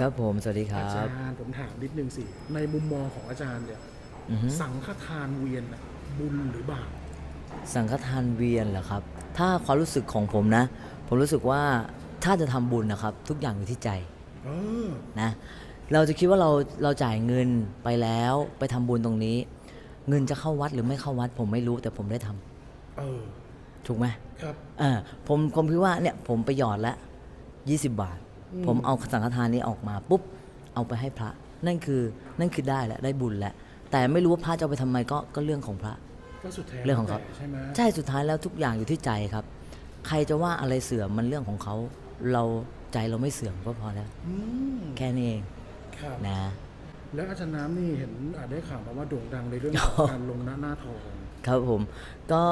ครับผม สวัสดีคอารัจาบ รย์ผมถามนิดนึงสิ ในมุมมองของอาจารย์เนี่ยอือฮึ สังฆทานเวียนน่ะบุญหรือบาปสังฆทานเวียนเหรอครับ ถ้าความรู้สึกของผมนะ ผมรู้สึกว่าถ้าจะทำบุญนะครับ ทุกอย่างอยู่ที่ใจเออนะ เราจะคิดว่าเราเราจ่ายเงินไปแล้วไปทำบุญตรงนี้ เงินจะเข้าวัดหรือไม่เข้าวัด ผมไม่รู้แต่ผมได้ทำเออถูกไหมครับ เออผมผมคิดว่าเนี่ยผมไปหยอดละ20 บาท ผมเอาสังฆทานนี้ออกมาปุ๊บเอาไปให้พระ นั่นคือนั่นคือได้แล้วได้บุญแล้วแต่ไม่รู้ว่าพระจะเอาไปทำไมก็ก็เรื่องของพระก็สุดแท้เรื่องของเขาแต่ใช่ไหมใช่สุดท้ายแล้วทุกอย่างอยู่ที่ใจครับ ใครจะว่าอะไรเสื่อมมันเรื่องของเขา เราใจเราไม่เสื่อมก็พอแล้วอืมแค่นี้เองครับนะแล้วอาจารย์น้ำนี่เห็นอ่าได้ข่าวมาว่าโด่งดังในเรื่องอ๋ขอองการลงหน้าหน้าทอง ครับผม ก็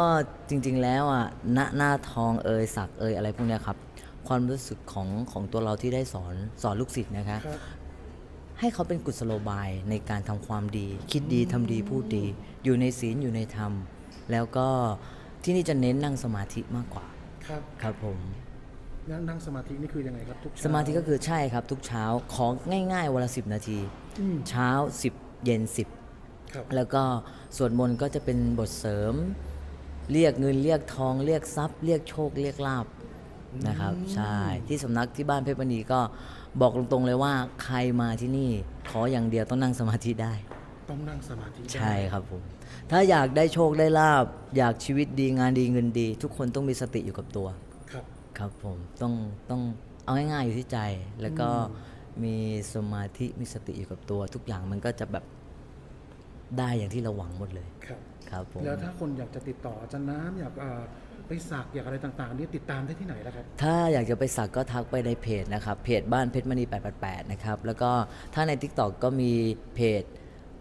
จริงๆแล้วอะณหน้าทองเอยสักเอยอะไรพวกเนี้ยครับ ความรู้สึกของของตัวเราที่ได้สอนสอนลูกศิษย์นะคะครับให้เขาเป็นกุศโลบายในการทำความดี คิดดีทำดีพูดดี อยู่ในศีลอยู่ในธรรม แล้วก็ที่นี่จะเน้นนั่งสมาธิมากกว่า ครับครับผมนั่งนั่งสมาธินี่คือยังไงครับทุกเช้สมาธิก็คือใช่ครับทุกเช้าของง่ายๆวันละสินาทีอืมเช้า10เย็นครับ10แล้วก็สวดมนต์ก็จะเป็นบทเสริม เรียกเงินเรียกทอง เรียกทรัพย์ เรียกโชค เรียกลาบ นะครับ ใช่ที่สำนักที่บ้านเพชรมณีก็บอกตรงๆเลยว่าใครมาที่นี่ขออย่างเดียวต้องนั่งสมาธิได้ ต้องนั่งสมาธิได้ใช่ครับผมถ้าอยากได้โชคได้ลาบ อยากชีวิตดีงานดีเงินดี ทุกคนต้องมีสติอยู่กับตัว ครับ ครับผมต้องต้องเอาง่ายๆอยู่ที่ใจ แล้วก็มีสมาธิมีสติอยู่กับตัว ทุกอย่างมันก็จะแบบได้อย่างที่เราหวังหมดเลย ครับ ครับผมแล้วถ้าคนอยากจะติดต่ออาจารย์น้ำอยากอ่า ไปสักอยากอะไรต่างๆ นี่ติดตามได้ที่ไหนล่ะครับ ถ้าอยากจะไปสักก็ทักไปในเพจนะครับ เพจบ้านเพชรมณี 888 นะครับ แล้วก็ถ้าใน Tik t o อกก็มีเพจ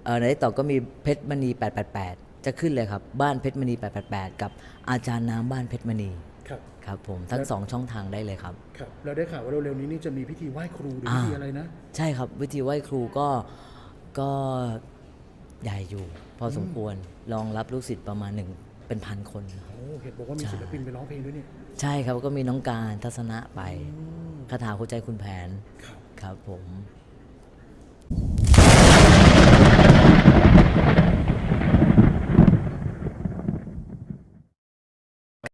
เอ่อใน Tik t o อกก็มีเพชรมณี 888 จะขึ้นเลยครับ บ้านเพชรมณี 888 กับอาจารย์น้ำบ้านเพชรมณีครับครับผมทั้งสองช่องทางได้เลยครับครับแล้วได้ข่าวว่าเร็วๆนี้นี่จะมีพิธีไหว้ครูหรือพิธีอะไรนะ ใช่ครับวิธีไหว้ครูก็ก็ใหญ่อยู่ พอสมควรรองรับลูกศิษย์ประมาณหนึ่ง เป็นพันคนครับโอ้เห็นบอกว่ามีศิลปินไปร้องเพลงด้วยนี่ใช่ครับก็มีน้องการทัศนะไปอืมคาถาหัวใจคุณแผนครับครับผม